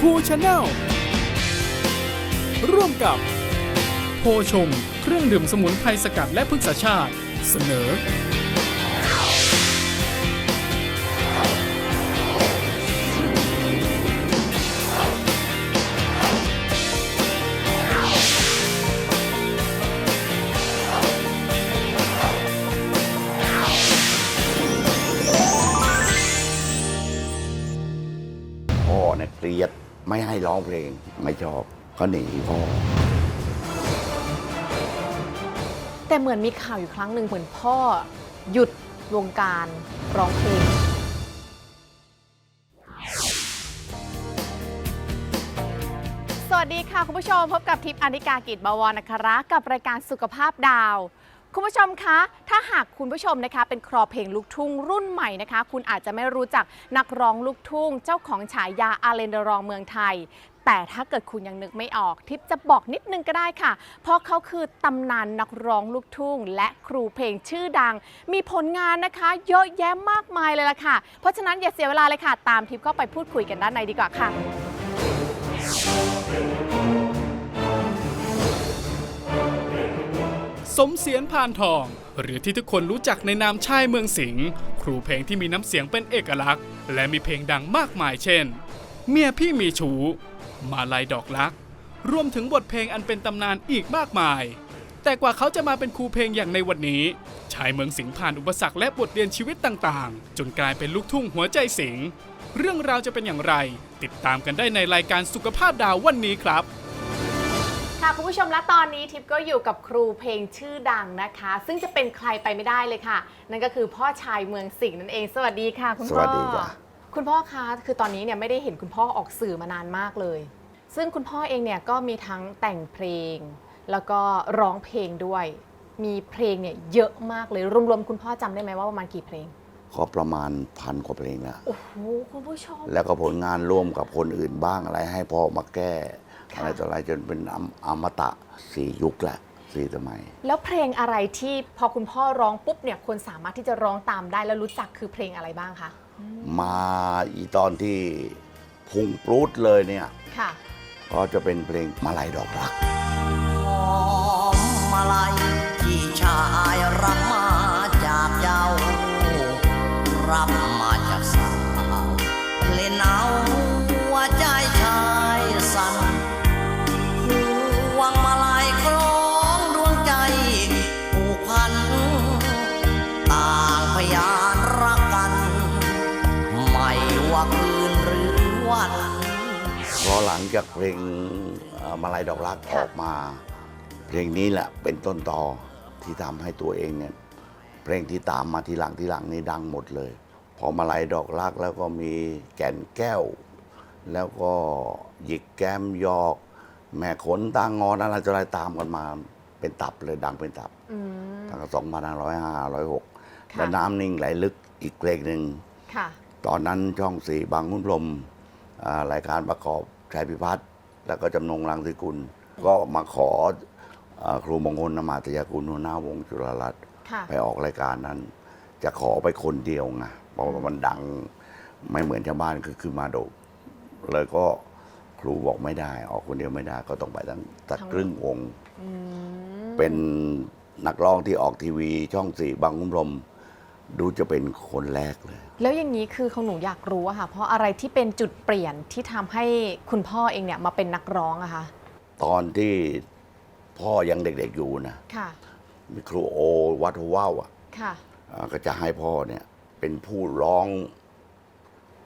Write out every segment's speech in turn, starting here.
ภูชาแนลร่วมกับ โพชง เครื่องดื่มสมุนไพรสกัดและพฤกษชาติ เสนอ ไม่ให้ร้องเพลงไม่ชอบก็หนีพ่อ แต่เหมือนมีข่าวอยู่ครั้งหนึ่งเหมือนพ่อ หยุดวงการร้องเพลง สวัสดีค่ะ คุณผู้ชมพบกับทิพย์อนิกากิจบวรนะคะกับรายการสุขภาพดาว คุณผู้ชมคะ ถ้าหากคุณผู้ชมนะคะเป็นครอเพลงลูกทุ่งรุ่นใหม่นะคะ คุณอาจจะไม่รู้จักนักร้องลูกทุ่ง เจ้าของฉายาอาเลนเดรองเมืองไทย แต่ถ้าเกิดคุณยังนึกไม่ออก ทิปจะบอกนิดนึงก็ได้ค่ะ เพราะเขาคือตำนานนักร้องลูกทุ่ง และครูเพลงชื่อดัง มีผลงานนะคะ เยอะแยะมากมายเลยล่ะค่ะ เพราะฉะนั้นอย่าเสียเวลาเลยค่ะ ตามทิปก็ไปพูดคุยกันด้านในดีกว่าค่ะ สมเสียนพานทอง หรือที่ทุกคนรู้จักในนามชายเมืองสิงห์ครูเพลงที่มีน้ำเสียงเป็นเอกลักษณ์ และมีเพลงดังมากมายเช่น เมียพี่มีชู มาลายดอกลัก รวมถึงบทเพลงอันเป็นตำนานอีกมากมาย แต่กว่าเขาจะมาเป็นครูเพลงอย่างในวันนี้ ชายเมืองสิงห์ผ่านอุปสรรคและบทเรียนชีวิตต่างๆ จนกลายเป็นลูกทุ่งหัวใจสิงห์เรื่องราวจะเป็นอย่างไร ติดตามกันได้ในรายการสุขภาพดาววันนี้ครับ ค่ะคุณผู้ชมและตอนนี้ทิพย์ก็อยู่กับครูเพลงชื่อดังนะคะ ซึ่งจะเป็นใครไปไม่ได้เลยค่ะ นั่นก็คือพ่อชายเมืองสิงห์นั่นเอง สวัสดีค่ะ คุณสพ่อวัสดีจ้ะคุณพ่อคะคือตอนนี้เนี่ยไม่ได้เห็นคุณพ่อออกสื่อมานานมากเลย ซึ่งคุณพ่อเองเนี่ยก็มีทั้งแต่งเพลง แล้วก็ร้องเพลงด้วย มีเพลงเนี่ยเยอะมากเลยรวมๆคุณพ่อจำได้ไหมว่าประมาณกี่เพลงก็ประมาณพันกว่าเพลงแล้วโอ้โหคุณผู้ชมแล้วก็ผลงานร่วมกับคนอื่นบ้างอะไรให้พ่อมาแก้ค่ะ อะไรต่ออะไรจนเป็นอมอมตะสี่ยุคแหละสี่สมัย แล้วเพลงอะไรที่พอคุณพ่อร้องปุ๊บเนี่ยคนสามารถที่จะร้องตามได้แล้วรู้จักคือเพลงอะไรบ้างคะมาอีตอนที่พุ่งปรูดเลยเนี่ยค่ะก็จะเป็นเพลงมาลายดอกรักหอมมาลัยที่ชายรับมาจากเจ้ารับ เพราะหลังจากเพลงเอ่อมาลายดอกรักออกมา เพลงนี้แหละเป็นต้นตอที่ทำให้ตัวเองเนี่ยเพลงที่ตามมาทีหลังทีหลังนี่ดังหมดเลย พอมาลายดอกรักแล้วก็มีแก่นแก้ว แล้วก็หยิกแก้มยอก แม่ขนตางอนอะไรจะอะไรตามกันมาเป็นตับเลยดังเป็นตับอืมตั้งแต่สองพันห้าร้อยห้าร้อยหกค่ะและน้ำนิ่งไหลลึกอีกเพลงหนึ่งค่ะตอนนั้นช่องสี่บางขุนพรหมอ่ารายการประกอบ ชัยพิพัฒน์แล้วก็จำนงรังสิกุล ก็มาขออาครูมงคลนมาตยกุลหัวหน้าวงจุฬารัตน์ค่ะไปออกรายการนั้น จะขอไปคนเดียวไงเพราะว่ามันดังไม่เหมือนชาวบ้านคือคือมาโดกเลยก็ครูบอกไม่ได้ ออกคนเดียวไม่ได้ ก็ต้องไปตั้งตัดครึ่งวงอืมเป็นนักร้องที่ออกทีวีช่องสี่บางขุนพรหมดูจะเป็นคนแรกเลย แล้วอย่างนี้คือของหนูอยากรู้อะค่ะ เพราะอะไรที่เป็นจุดเปลี่ยนที่ทำให้คุณพ่อเองเนี่ยมาเป็นนักร้องอะคะตอนที่พ่อยังเด็กๆอยู่นะค่ะ มีครูโอวัดหัวว่าวอะค่ะ อ่าก็จะให้พ่อเนี่ยเป็นผู้ร้อง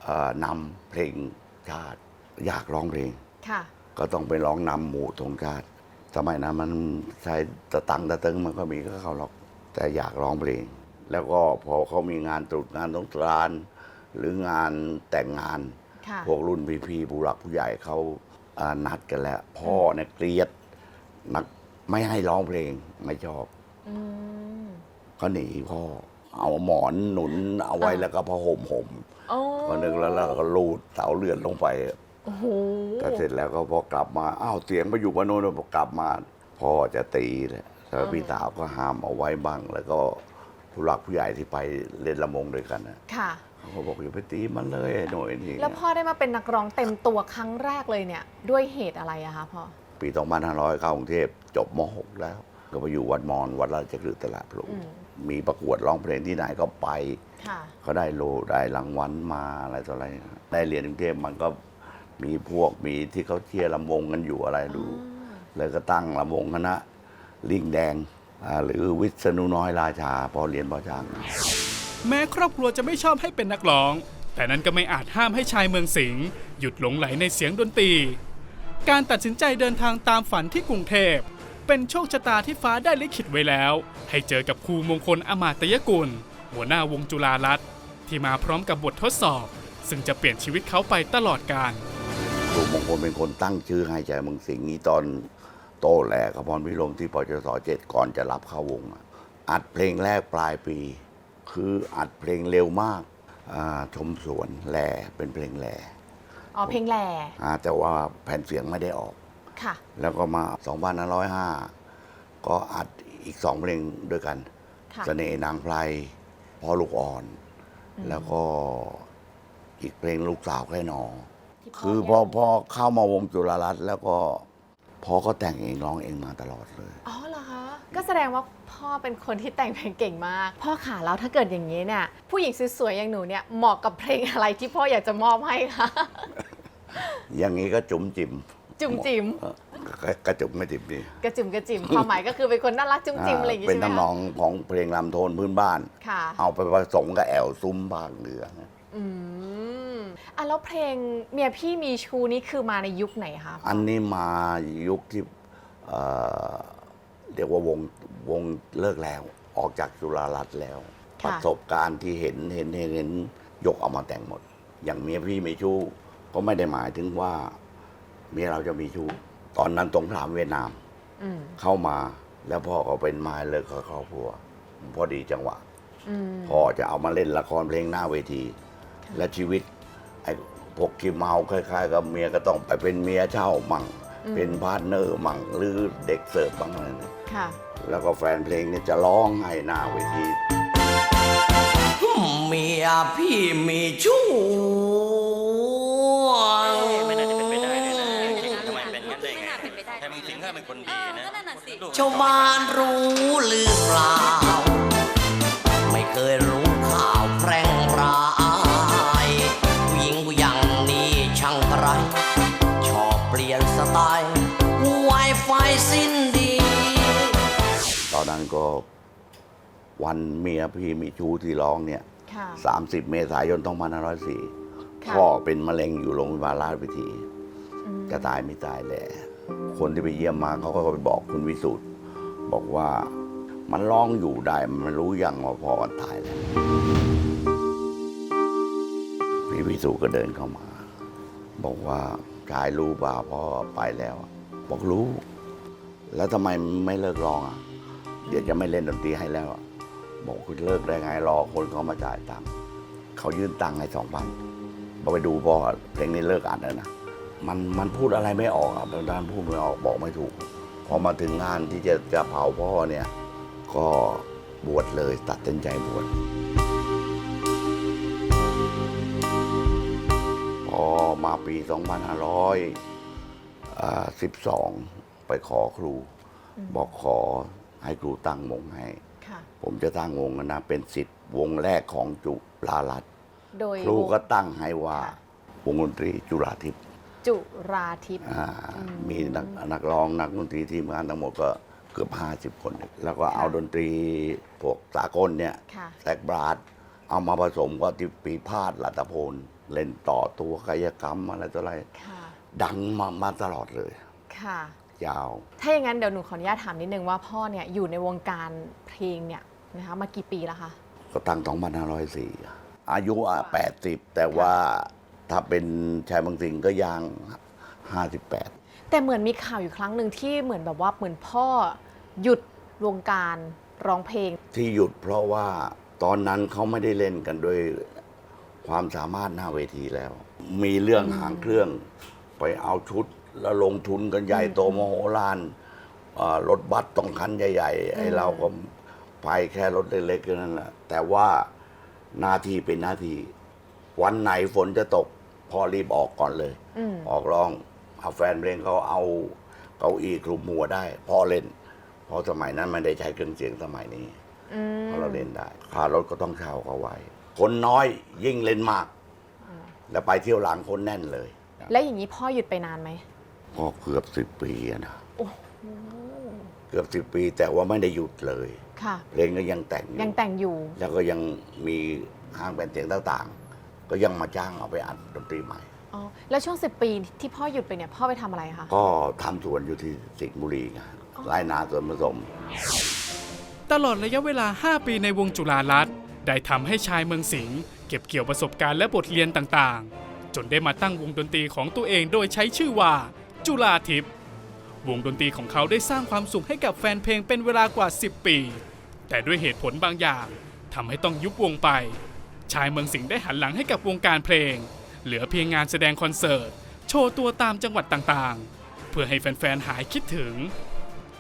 เออนำเพลงชาติ อยากร้องเพลง ค่ะ ก็ต้องไปร้องนำหมู่ธงชาติสมัยนั้นมันใช้ตะตังตะตึงมันก็มีก็เขาหรอกแต่อยากร้องเพลง แล้วก็พอเขามีงานตรุษงานสงกรานต์หรืองานแต่งงาน ค่ะ พวกรุ่นพี่ๆผู้หลักผู้ใหญ่เขาอ่านัดกันแล้ว พ่อเนี่ยเกลียดนักไม่ให้ร้องเพลงไม่ชอบอืมก็หนีพ่อ เอาหมอนหนุนเอาไว้อ่า แล้วก็พอห่มห่มโอ้ก็นึกแล้วแล้วก็ลูดเสาเลื่อนลงไป โอ้โหก็เสร็จแล้วก็พอกลับมาอ้าวเสียงไปอยู่บ้านโน้นพอกลับมาพ่อจะตีเลยแล้วพี่สาวก็ห้ามเอาไว้บ้าง แล้วก็ ผู้หลักผู้ใหญ่ที่ไปเล่นละมงด้วยกันนะค่ะ เขาบอกอย่าไปตีมันเลยไอ้หน่อยนี่แล้วพ่อได้มาเป็นนักร้องเต็มตัวครั้งแรกเลยเนี่ย ด้วยเหตุอะไรอะคะพ่อ ปี2500เข้ากรุงเทพจบม .6 แล้ว ก็ไปอยู่วัดมอนวัดราชกฤษตลาดพลูอืม มีประกวดร้องเพลงที่ไหนก็ไป ค่ะ เขาได้โลได้รางวัลมาอะไรต่ออะไรได้เรียนกรุงเทพมันก็มีพวกมีที่เขาเชียร์ลำวงกันอยู่อะไรดูเลยก็ตั้งลำวงคณะลิงแดงอ่า หรือวิษณุน้อยราชาพอเรียนพอช่างแม้ครอบครัวจะไม่ชอบให้เป็นนักร้อง แต่นั้นก็ไม่อาจห้ามให้ชายเมืองสิงห์หยุดหลงไหลในเสียงดนตรี การตัดสินใจเดินทางตามฝันที่กรุงเทพ เป็นโชคชะตาที่ฟ้าได้ลิขิตไว้แล้ว ให้เจอกับครูมงคลอมาตยกุล หัวหน้าวงจุฬารัตน์ที่มาพร้อมกับบททดสอบ ซึ่งจะเปลี่ยนชีวิตเขาไปตลอดกาล ครูมงคลเป็นคนตั้งชื่อให้ใจเมืองสิงห์นี้ตอน โตแหลกพรพิรมที่ปจสเจ็ดก่อนจะรับเข้าวงอะอัดเพลงแรกปลายปี คืออัดเพลงเร็วมากอ่าชมสวนแหลเป็นเพลงแหลอ๋อเพลงแหล่อ่าแต่ว่าแผ่นเสียงไม่ได้ออกค่ะแล้วก็มา2505 ก็อัดอีกสองเพลงด้วยกันค่ะเสน่ห์นางไพรพ่อลูกอ่อน แล้วก็อีกเพลงลูกสาวแค่หนอที่พ่คือพอพอเข้ามาวงจุฬารัตน์แล้วก็ พ่อก็แต่งเองร้องเองมาตลอดเลย อ๋อเหรอคะก็แสดงว่าพ่อเป็นคนที่แต่งเพลงเก่งมาก พ่อขาแล้วถ้าเกิดอย่างนี้เนี่ยผู้หญิงสวยๆอย่างหนูเนี่ยเหมาะกับเพลงอะไรที่พ่ออยากจะมอบให้คะอย่างนี้ก็จุ๋มจิ๋มจุ๋มจิ๋มเออก็กระจุ๋มไม่จิ๋มดีกระจิ๋มกระจิ๋มความหมายก็คือเป็นคนน่ารักจุ๋มจิ๋มอะไรอย่างงี้เป็นใช่ไหมทำนคะองของเพลงลำโทนพื้นบ้าน ค่ะ เอาไปผสมกับแอลซุ้มภาคเหนือ อืม อะแล้วเพลงเมียพี่มีชูนี่คือมาในยุคไหนคะอันนี้มายุคที่เอ่อเรียกว่าวงวงเลิกแล้ว ออกจากจุฬารัตน์แล้วประสบการณ์ที่เห็นเห็นเห็นเห็นยกเอามาแต่งหมด อย่างเมียพี่ไม่ชู้ก็ไม่ได้หมายถึงว่า เมียเราจะมีชู้ตอนนั้นตรงขามเวียดนาม อืมเข้ามาแล้วพ่อก็เป็นไม้เลิกกับครอบครัว พอดีจังหวะ อืม พ่อจะเอามาเล่นละครเพลงหน้าเวที และชีวิต ไอ้พวกขี้เมาคล้ายๆ กับเมียก็ต้องไปเป็นเมียเช่ามั่งเป็นพาร์ทเนอร์มั่งหรือเด็กเสิร์ฟบ้างอะไรเนี่ยค่ะ แล้วก็แฟนเพลงเนี่ยจะร้องไห้หน้าเวที เมียพี่มีชู้ไม่น่าจะเป็นไปได้เลยนะทำไมเป็นงั้นได้ไงแทมึงสิงห์ข้าเป็นคนดีนะลูกชาวบ้านรู้หรือเปล่า ไม่เคยรู้ข่าวแพร่งพราย นนั้นก็วันเมียพี่มีชู้ที่ร้องเนี่ยค่ะ30เมษายน2504ค่ะ พ่อเป็นมะเร็งอยู่โรงพยาบาลราชวิถีอืมจะตายไม่ตายแหละ คนที่ไปเยี่ยมมาเขาก็ไปบอกคุณวิสุทธ์บอกว่ามันร้องอยู่ได้มันรู้ยังว่าพ่อมันตายแล้วพี่วิสุทธ์ก็เดินเข้ามา บอกว่าชายรู้ป่าพ่อไปแล้วอะบอกรู้ แล้วทำไมไม่เลิกร้องอะ เดี๋ยวจะไม่เล่นดนตรีให้แล้ว บอกคุณเลิกได้ไงรอคนเขามาจ่ายตังค์เขายื่นตังค์ให้สองพันบอไปดูพ่อเพลงนี้เลิกอ่านแล้วนะมันมันพูดอะไรไม่ออกอะด้านพูดไม่ออกบอกไม่ถูก พอมาถึงงานที่จะจะเผาพ่อเนี่ย ก็บวชเลยตัดสินใจบวชพอมาปี 2512 ไปขอครู บอกขอ ให้ครูตั้งวงให้ค่ะผมจะตั้งวงนะเป็นสิทธิ์วงแรกของจุฬารัตน์โดยครูก็วงตั้งให้ว่าค่ะวงดนตรีจุฬาทิพย์จุราทิพย์อ่าอืมมีนักนักร้องนักดนตรีทีมงานทั้งหมดก็เกือบห้าสิบคน แล้วก็เอาดนตรีพวกสากลเนี่ยค่ะแซกบราดเอามาผสมก็ที่ปีพาดลัตพลเล่นต่อตัวกายกรรมอะไรต่ออะไรค่ะดังมามาตลอดเลย ค่ะ ยาว ถ้าอย่างนั้นเดี๋ยวหนูขออนุญาตถามนิดนึงว่าพ่อเนี่ยอยู่ในวงการเพลงเนี่ยนะคะมากี่ปีแล้วคะ ก็ตั้ง 2504 อายุอะ80 แต่ว่าถ้าเป็นชายบางสิ่งก็ย่าง58 แต่เหมือนมีข่าวอยู่ครั้งหนึ่งที่เหมือนแบบว่าเหมือนพ่อหยุดวงการร้องเพลง ที่หยุดเพราะว่าตอนนั้นเขาไม่ได้เล่นกันด้วยความสามารถหน้าเวทีแล้ว มีเรื่องหางเครื่องไปเอาชุด แล้วลงทุนกันใหญ่โตมโหฬารเอ่อรถบัสต้องคันใหญ่ๆไอ้เราก็ไปแค่รถเล็กๆแค่นั้นแหละแต่ว่าหน้าที่เป็นหน้าที่ วันไหนฝนจะตกพ่อรีบออกก่อนเลยอืมออกร้องเอาแฟนเพลงเขาเอาเก้าอี้คลุมหัวได้พ่อเล่น เพราะสมัยนั้นไม่ได้ใช้เครื่องเสียงสมัยนี้อืมเพราะเราเล่นได้ค่ารถก็ต้องเช่าเขาไว้ คนน้อยยิ่งเล่นมาก แล้วไปเที่ยวหลังคนแน่นเลย แล้วอย่างนี้พ่อหยุดไปนานไหม พ่อเกือบสิบปีอะนะโอ้โหเกือบสิบปีแต่ว่าไม่ได้หยุดเลยค่ะ เพลงก็ยังแต่งอยู่ยังแต่งอยู่ แล้วก็ยังมีห้างแผ่นเสียงต่างๆ ก็ยังมาจ้างเอาไปอัดดนตรีใหม่ อ๋อ แล้วช่วงสิปีที่พ่อหยุดไปเนี่ย พ่อไปทำอะไรคะ ก็ทำสวนอยู่ที่สิงห์บุรีไงไร่นาสวนผสม ตลอดระยะเวลา 5 ปีในวงจุฬาลัตน์ได้ทำให้ชายเมืองสิงห์เก็บเกี่ยวประสบการณ์และบทเรียนต่างๆ จนได้มาตั้งวงดนตรีของตัวเองโดยใช้ชื่อว่า จุฬาทิพย์วงดนตรีของเขาได้สร้างความสุขให้กับแฟนเพลงเป็นเวลากว่า 10 ปี แต่ด้วยเหตุผลบางอย่างทำให้ต้องยุบวงไป ชายเมืองสิงห์ได้หันหลังให้กับวงการเพลง เหลือเพียงงานแสดงคอนเสิร์ต โชว์ตัวตามจังหวัดต่างๆ เพื่อให้แฟนๆหายคิดถึง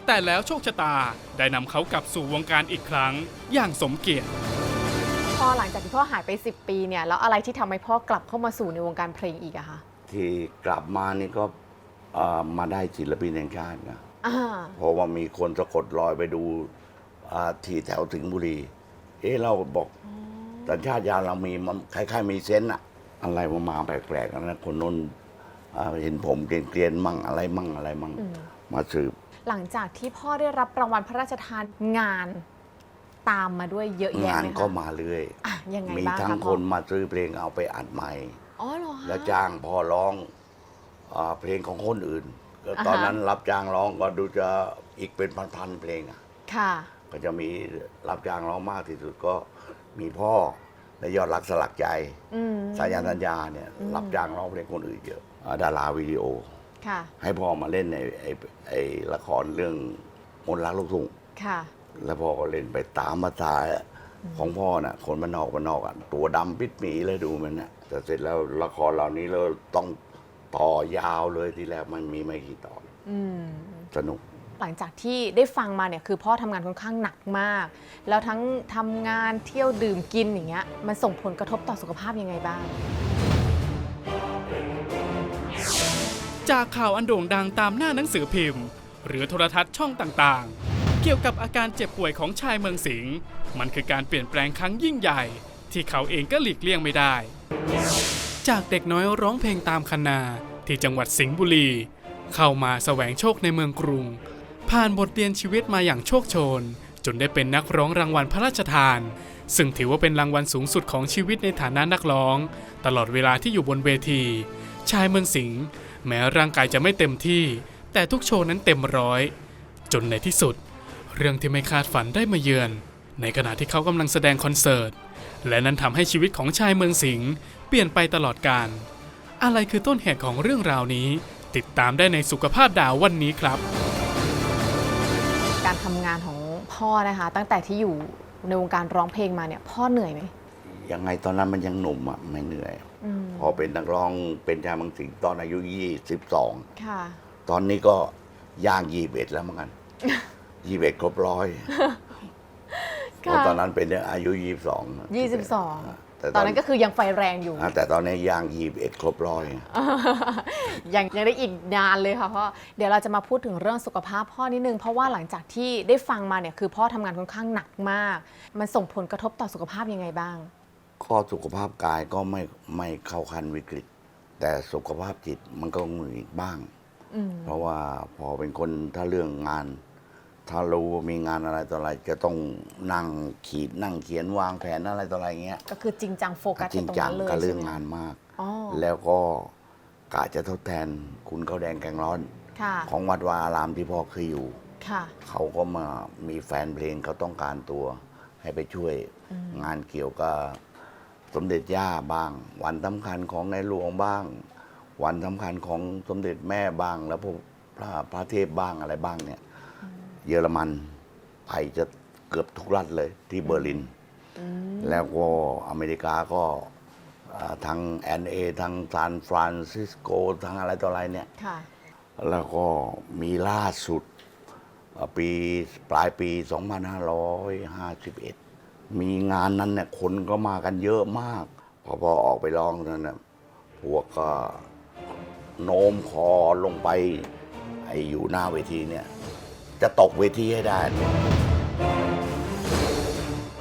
แต่แล้วโชคชะตาได้นำเขากลับสู่วงการอีกครั้งอย่างสมเกียรติพ่อหลังจากที่พ่อหายไป 10 ปีเนี่ยแล้วอะไรที่ทำให้พ่อกลับเข้ามาสู่ในวงการเพลงอีกอะคะ ที่กลับมานี่ก็เอ่อมาได้ศิลปินแห่งชาตินะอ่าเพราะว่ามีคนสะกดรอยไปดูอ่าที่แถวสิงห์บุรี เอ๊ะเราบอกสัญชาติยานเรามีมันคล้ายๆมีเซนต์อะอะไรมามาแปลกๆนะคนนู้นอ่าเห็นผมเกลียนๆมั่งอะไรมั่งอะไรมั่งอืมมาสืบ หลังจากที่พ่อได้รับรางวัลพระราชทานงานตามมาด้วยเยอะแยะงานไหมคะก็มาเรื่อย อะยังไงมีบ้างทั้งคะคพ่อนมาซื้อเพลงเอาไปอัดใหม่ อ๋อเหรอคะแล้วจ้างพ่อร้องอา เพลงของคนอื่นก็อ่าฮะตอนนั้นรับจ้างร้องก็ดูจะอีกเป็นพันๆเพลงอะค่ะ ก็จะมีรับจ้างร้องมากที่สุดก็มีพ่อและยอดรักสลักใจอืมสายันสัญญาเนี่ยอืมรับจ้างร้องเพลงคนอื่นเยอะอ่าดาราวิดีโอค่ะให้พ่อมาเล่นในไอ้ไอ้ละครเรื่องมนต์รักลูกทุ่งค่ะแล้วพ่อก็เล่นไปตามภาษาของพ่อน่ะ คนมันนอกมันนอกอะตัวดำปิดหมีเลยดูมันน่ะแต่เสร็จแล้วละครเหล่านี้เราต้อง ต่อยาวเลยทีแรกมันมีไม่กี่ตอนอืมสนุก หลังจากที่ได้ฟังมาเนี่ยคือพ่อทำงานค่อนข้างหนักมาก แล้วทั้งทำงานเที่ยวดื่มกินอย่างเงี้ยมันส่งผลกระทบต่อสุขภาพยังไงบ้าง จากข่าวอันโด่งดังตามหน้าหนังสือพิมพ์ หรือโทรทัศน์ช่องต่างๆ เกี่ยวกับอาการเจ็บป่วยของชายเมืองสิงห์มันคือการเปลี่ยนแปลงครั้งยิ่งใหญ่ ที่เขาเองก็หลีกเลี่ยงไม่ได้ จากเด็กน้อยร้องเพลงตามคณาที่จังหวัดสิงห์บุรี เข้ามาแสวงโชคในเมืองกรุง ผ่านบทเรียนชีวิตมาอย่างโชคโชน จนได้เป็นนักร้องรางวัลพระราชทาน ซึ่งถือว่าเป็นรางวัลสูงสุดของชีวิตในฐานะนักร้อง ตลอดเวลาที่อยู่บนเวที ชายเมืองสิงห์แม้ร่างกายจะไม่เต็มที่ แต่ทุกโชว์นั้นเต็มร้อย จนในที่สุด เรื่องที่ไม่คาดฝันได้มาเยือน ในขณะที่เขากำลังแสดงคอนเสิร์ตและนั้นทำให้ชีวิตของชายเมืองสิงห์ เปลี่ยนไปตลอดกาลอะไรคือต้นเหตุของเรื่องราวนี้ ติดตามได้ในสุขภาพดาววันนี้ครับ การทำงานของพ่อนะคะ ตั้งแต่ที่อยู่ในวงการร้องเพลงมาเนี่ย พ่อเหนื่อยไหม ยังไงตอนนั้นมันยังหนุ่มอะไม่เหนื่อย อืมพอเป็นนักร้องเป็นชายเมืองสิงห์ตอนอายุยี่สิบสองค่ะ ตอนนี้ก็ย่างยี่เอ็ดแล้วเหมือนกัน ยี่เอ็ดครบร้อยเพราะตอนนั้นเป็นอายุยี่สิบสอง22 แต่ตอนนั้นก็คือยังไฟแรงอยู่อ่าแต่ตอนนี้ย่างยี่เอ็ดครบร้อยยังยังได้อีกนานเลยค่ะพ่อ เดี๋ยวเราจะมาพูดถึงเรื่องสุขภาพพ่อนิดนึง เพราะว่าหลังจากที่ได้ฟังมาเนี่ยคือพ่อทำงานค่อนข้างหนักมาก มันส่งผลกระทบต่อสุขภาพยังไงบ้างก็สุขภาพกายก็ไม่ไม่เข้าขั้นวิกฤต แต่สุขภาพจิตมันก็มีบ้างอืมเพราะว่าพอเป็นคนถ้าเรื่องงาน ถ้ารู้ว่ามีงานอะไรต่ออะไร จะต้องนั่งขีดนั่งเขียนวางแผนอะไรต่ออะไรเงี้ยก็คือจริงจังโฟกัสจริกับงตรงจังนั้นเลยกับเรื่องใช่ไหมงานมากอ๋อแล้วก็กะจะทดแทนคุณข้าวแดงแกงร้อนค่ะของวัดวาอารามที่พ่อเคยอยู่ค่ะเขาก็มามีแฟนเพลงเขาต้องการตัว ให้ไปช่วยงานเกี่ยวกับสมเด็จย่าบ้าง วันสำคัญของในหลวงบ้าง วันสำคัญของสมเด็จแม่บ้าง แล้วพวกพระพระเทพบ้างอะไรบ้างเนี่ย เยอรมัน ไปจะเกือบทุกรัฐเลยที่เบอร์ลิน แล้วก็อเมริกาก็อ่าทางแอนเอทางซานฟรานซิสโกทางอะไรต่ออะไรเนี่ยค่ะแล้วก็มีล่าสุดเอ่อปีปลายปี 2551 มีงานนั้นเนี่ยคนก็มากันเยอะมาก พอพ่อออกไปร้องนั้นนะพวกก็โน้มคอลงไปไอ้อยู่หน้าเวทีเนี่ย จะตกเวทีให้ได้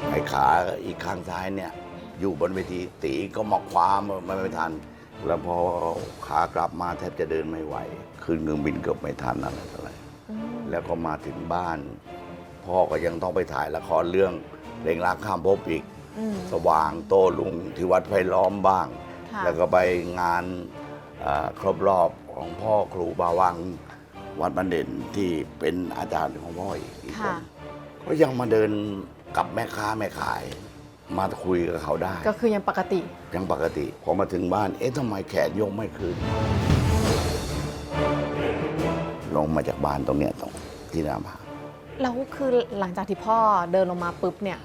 ไอ้ขาอีกข้างซ้ายเนี่ย อยู่บนเวทีตีก็มาคว้ามันไม่ทัน แล้วพอขากลับมาแทบจะเดินไม่ไหว ขึ้นเครื่องบินเกือบไม่ทันอะไรต่ออะไรแล้วก็มาถึงบ้าน พ่อก็ยังต้องไปถ่ายละครเรื่องเพลงรักข้ามภพอีกอืมสว่างโต้ลุงที่วัดไผ่ล้อมบ้างค่ะแล้วก็ไปงานเอ่อครบรอบของพ่อครูบาวัง วัดบันเด่นที่เป็นอาจารย์ของพ่ออีกอีกคค่ะนก็ยังมาเดินกับแม่ค้าแม่ขาย มาคุยกับเขาได้ ก็คือยังปกติ ยังปกติ พอมาถึงบ้าน เอ๊ะทำไมแขนยกไม่ขึ้นลงมาจากบ้านตรงเนี้ยตรงที่หนามาแล้วคือหลังจากที่พ่อเดินลงมาปุ๊บเนี่ย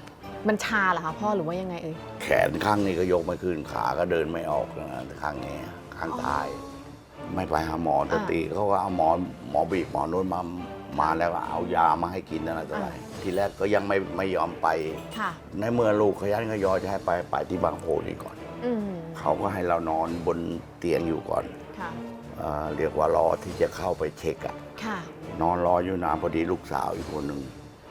มันชาเหรอคะพ่อหรือว่ายังไงเอ่ยแขนข้างนี้ก็ยกไม่ขึ้นขาก็เดินไม่ออกนะข้างนี้ข้างซ้าย ไม่ไปหาหมอดนตรีเขาก็เอาหมอหมอบีบหมอนวดมามาแล้วก็เอายามาให้กินอะไรต่ออะไรทีแรกก็ยังไม่ไม่ยอมไปค่ะในเมื่อลูกขยันขยอจะให้ไปไปที่บางโพนี่ก่อนอืมเขาก็ให้เรานอนบนเตียงอยู่ก่อนค่ะเอ่อเรียกว่ารอที่จะเข้าไปเช็คอะค่ะนอนรออยู่นานพอดีลูกสาวอีกคนหนึ่ง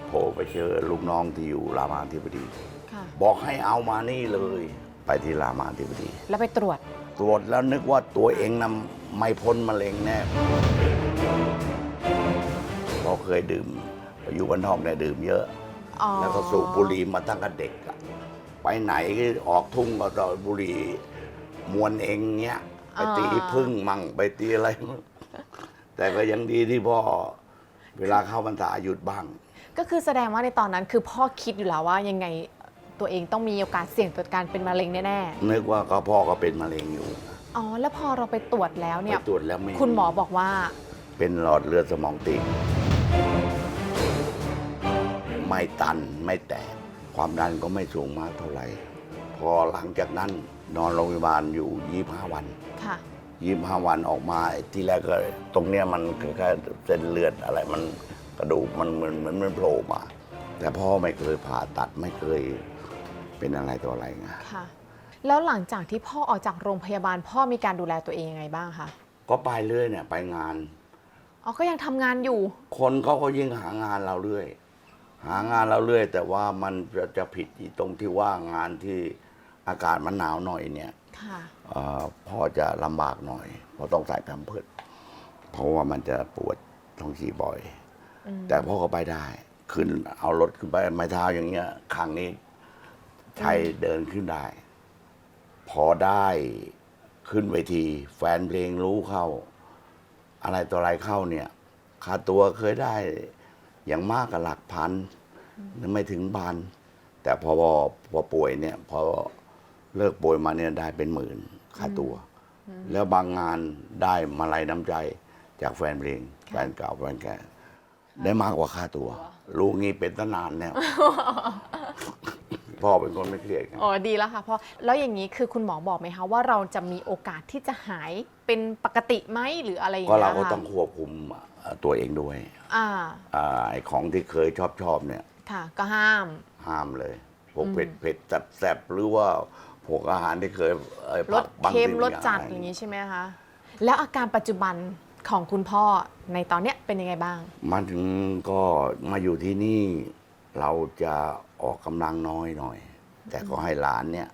โผล่ไปเจอลูกน้องที่อยู่รามาธิบดีค่ะบอกให้เอามานี่เลย ไปที่รามาธิบดี แล้วไปตรวจ ตรวจแล้วนึกว่าตัวเองนะ ไม่พ้นมะเร็งแน่เพราะเคยดื่ม อยู่บ้านนอกเนี่ยดื่มเยอะอ๋อแล้วก็สูบบุหรี่มาตั้งแต่เด็กอะไปไหนก็ออกทุ่งก็ต่อบุหรี่มวนเองเนี้ยไปตีพึ่งมั่งไปตีอะไรมั่งแต่ก็ยังดีที่พ่อเวลาเข้าพรรษาหยุดบ้าง ก็คือแสดงว่าในตอนนั้นคือพ่อคิดอยู่แล้วว่ายังไงตัวเองต้องมีโอกาสเสี่ยงต่อการเป็นมะเร็งแน่นึกว่าก็พ่อก็เป็นมะเร็งอยู่ๆ อ๋อ แล้วพอเราไปตรวจแล้วไปเนี่ย ตรวจแล้วไม่คุณหมอบอกว่า เป็นหลอดเลือดสมองตีบไม่ตันไม่แตก ความดันก็ไม่สูงมากเท่าไหร่ พอหลังจากนั้นนอนโรงพยาบาลอยู่ 25 วัน ค่ะ 25 วันออกมาที่แรกก็ตรงเนี้ยมันคล้ายๆเส้นเลือดอะไรมันกระดูกมันเหมือนเหมือนมันโผล่มา แต่พ่อไม่เคยผ่าตัดไม่เคยเป็นอะไรต่ออะไรไง ค่ะ แล้วหลังจากที่พ่อออกจากโรงพยาบาล พ่อมีการดูแลตัวเองยังไงบ้างคะก็ไปเรื่อยเนี่ย ไปงาน อ๋อ ก็ยังทำงานอยู่ คนเขาก็ยิ่งหางานเราเรื่อย หางานเราเรื่อย แต่ว่ามันจะจะผิดที่ตรงที่ว่างานที่อากาศมันหนาวหน่อยเนี่ย ค่ะ เอ่อพ่อจะลำบากหน่อยเพราะต้องใส่แพมเพิร์สเพราะว่ามันจะปวดท้องฉี่บ่อย อืม แต่พ่อก็ไปได้ ขึ้นเอารถขึ้นไปไม้เท้าอย่างเงี้ยข้างนี้ใช้เดินขึ้นได้ พอได้ขึ้นเวที แฟนเพลงรู้เข้า อะไรต่ออะไรเข้าเนี่ย ค่าตัวเคยได้ อย่างมากก็หลักพันไม่ถึงพัน แต่พอพอป่วยเนี่ย พอเลิกป่วยมาเนี่ยได้เป็นหมื่นค่าตัว แล้วบางงานได้มาลัยน้ำใจจากแฟนเพลงแฟนเก่าแฟนแก่ได้มากกว่าค่าตัวลูกงี้เป็นตั้งนานแล้ว พ่อเป็นคนไม่เครียดไงอ๋อดีแล้วค่ะพ่อแล้วอย่างนี้คือคุณหมอบอกไหมคะว่าเราจะมีโอกาสที่จะหายเป็นปกติไหมหรืออะไรอย่างก็เงี้ยเราก็ค่ะต้องควบคุมเอ่อตัวเองด้วยอ่าอ่าไอ้ของที่เคยชอบชอบเนี่ย ค่ะ ก็ห้าม ห้ามเลย พวกเผ็ดเผ็ดจัดแซ่บหรือว่าพวกอาหารที่เคยอ่อรสบางเค็มสิ่งรสจัดบางอย่างนี้ใช่ไหมคะแล้วอาการปัจจุบันของคุณพ่อในตอนเนี้ยเป็นยังไงบ้าง มาถึงก็มาอยู่ที่นี่เราจะ ออกกำลังน้อยหน่อย แต่ก็ให้หลานเนี่ย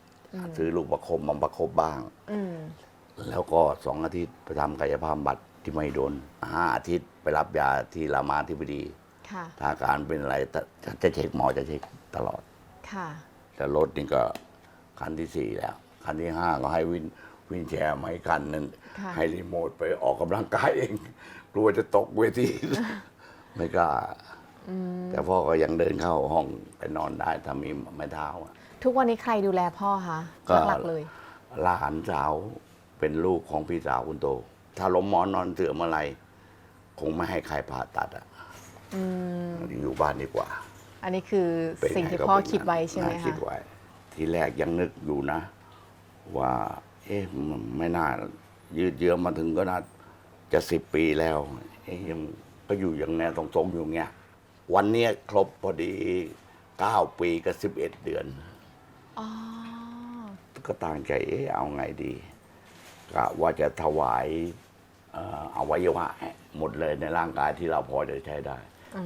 ซื้อลูกประคบมาประคบบ้างอืมแล้วก็สองอาทิตย์ไปทำกายภาพบำบัตรที่ไม่โดนห้าอาทิตย์ไปรับยาที่รามาธิบดีค่ะถ้าอาการเป็นอะไรจะจะเช็คหมอจะเช็คตลอดค่ะแต่รถนี่ก็คันที่สี่แล้ว คันที่ห้าก็ให้วินวินแชร์มาอีกคันหนึ่งค่ะให้รีโมทไปออกกำลังกายเอง กลัวจะตกเวทีไม่กล้า แต่พ่อก็ยังเดินเข้าห้องไปนอนได้ถ้ามีไม้เท้าอะ ทุกวันนี้ใครดูแลพ่อคะก็ หลักๆเลย หลานสาวเป็นลูกของพี่สาวคุณโต ถ้าล้มหมอนนอนเสื่อมอะไร คงไม่ให้ใครผ่าตัดอะอืม อยู่บ้านดีกว่าอันนี้คือเป็นสิ่งไที่ก็พ่อเป็นคิดไว้ใช่ไหมน่าคิดคะไว้ทีแรกยังนึกอยู่นะ ว่า เอ๊ะมันไม่น่า ยืดเยื้อมาถึงก็น่าจะสิบปีแล้ว เอ๊ะยังก็อยู่อย่างแนวตรงๆอยู่เงี้ย วันเนี้ยครบพอดีเก้าปีกับสิบเอ็ดเดือน อ๋อ ก็ตั้งใจเอ๊ะเอาไงดีกะว่าจะถวายเอ่ออวัยวะหมดเลยในร่างกายที่เราพอจะใช้ได้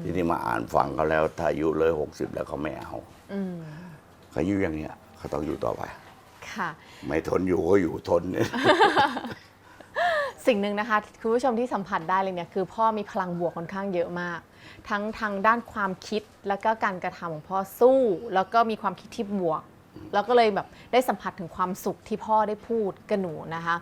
ทีนี้มาอ่านฟังเขาแล้วถ้าอายุเลยหกสิบแล้วเขาไม่เอาอืม เขาอยู่อย่างเนี้ยเขาต้องอยู่ต่อไป ค่ะ ไม่ทนอยู่ก็อยู่ทนเนี่ย สิ่งหนึ่งนะคะคุณผู้ชมที่สัมผัสได้เลยเนี่ยคือพ่อมีพลังบวกค่อนข้างเยอะมาก ทั้งทางด้านความคิดแล้วก็การกระทำของพ่อสู้ แล้วก็มีความคิดที่บวก แล้วก็เลยแบบได้สัมผัสถึงความสุขที่พ่อได้พูดกับหนูนะคะ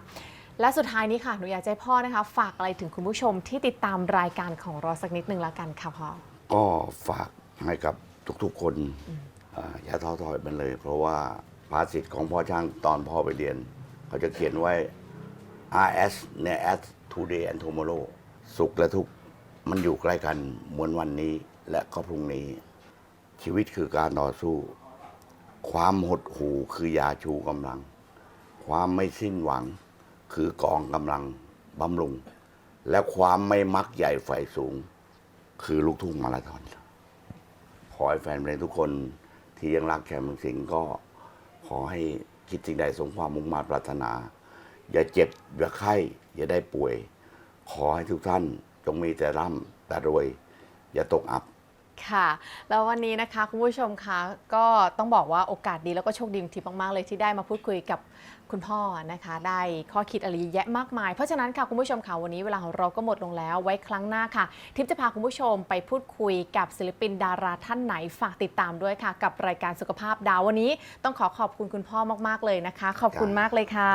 และสุดท้ายนี้ค่ะหนูอยากให้พ่อนะคะ ฝากอะไรถึงคุณผู้ชมที่ติดตามรายการของเราสักนิดนึงละกันค่ะพ่อก็ฝากให้กับทุกๆคนอ่าอย่าท้อถอยมันเลย เพราะว่าภาษิตของพ่อช่างตอนพ่อไปเรียน เขาจะเขียนไว้ RS เนี่ย S today and tomorrow สุขและทุกข์มันอยู่ใกล้กันเหมือนวันนี้และก็พรุ่งนี้ ชีวิตคือการต่อสู้ ความหดหู่คือยาชูกำลัง ความไม่สิ้นหวังคือกองกำลังบำรุง และความไม่มักใหญ่ไฟสูง คือลูกทุ่งมาราธอนขอให้แฟนเพลงทุกคนที่ยังรักแชมป์สิงห์ก็ขอให้คิดสิ่งใดสมความมุ่งมา่ปรารถนา อย่าเจ็บ อย่าไข้ อย่าได้ป่วย ขอให้ทุกท่านจงมีแต่ร่ำแต่รวย อย่าตกอับ ค่ะ แล้ววันนี้นะคะคุณผู้ชมคะก็ต้องบอกว่าโอกาสดีแล้วก็โชคดีทิพย์มากๆเลยที่ได้มาพูดคุยกับคุณพ่อนะคะ ได้ข้อคิดอะไรเยอะแยะมากมาย เพราะฉะนั้นค่ะคุณผู้ชมค่ะวันนี้เวลาของเราก็หมดลงแล้ว ไว้ครั้งหน้าค่ะ ทิพย์จะพาคุณผู้ชมไปพูดคุยกับศิลปินดาราท่านไหนฝากติดตามด้วยค่ะ กับรายการสุขภาพดาววันนี้ ต้องขอขอบคุณคุณพ่อมากๆเลยนะคะ ขอบคุณมากเลยค่ะ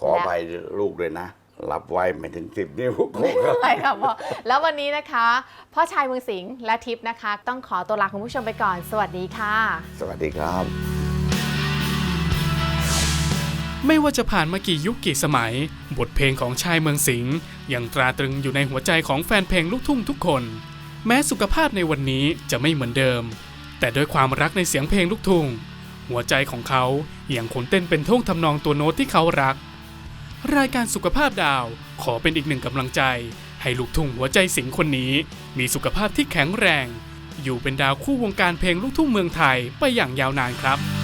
ขอไปลูกเลยนะ รับไว้ไม่ถึงสิบนิ้วโคกอะไรค่ะพ่อแล้ววันนี้นะคะ พ่อชายเมืองสิงห์และทิพย์นะคะ ต้องขอตัวลาคุณผู้ชมไปก่อน สวัสดีค่ะ สวัสดีครับ ไม่ว่าจะผ่านมากี่ยุคกี่สมัย บทเพลงของชายเมืองสิงห์ยังตราตรึงอยู่ในหัวใจของแฟนเพลงลูกทุ่งทุกคน แม้สุขภาพในวันนี้จะไม่เหมือนเดิม แต่ด้วยความรักในเสียงเพลงลูกทุ่งหัวใจของเขายังคงเต้นเป็นท่วงทำนองตัวโน้ตที่เขารัก รายการสุขภาพดาวขอเป็นอีกหนึ่งกำลังใจ ให้ลูกทุ่งหัวใจสิงคนนี้ มีสุขภาพที่แข็งแรง อยู่เป็นดาวคู่วงการเพลงลูกทุ่งเมืองไทยไปอย่างยาวนานครับ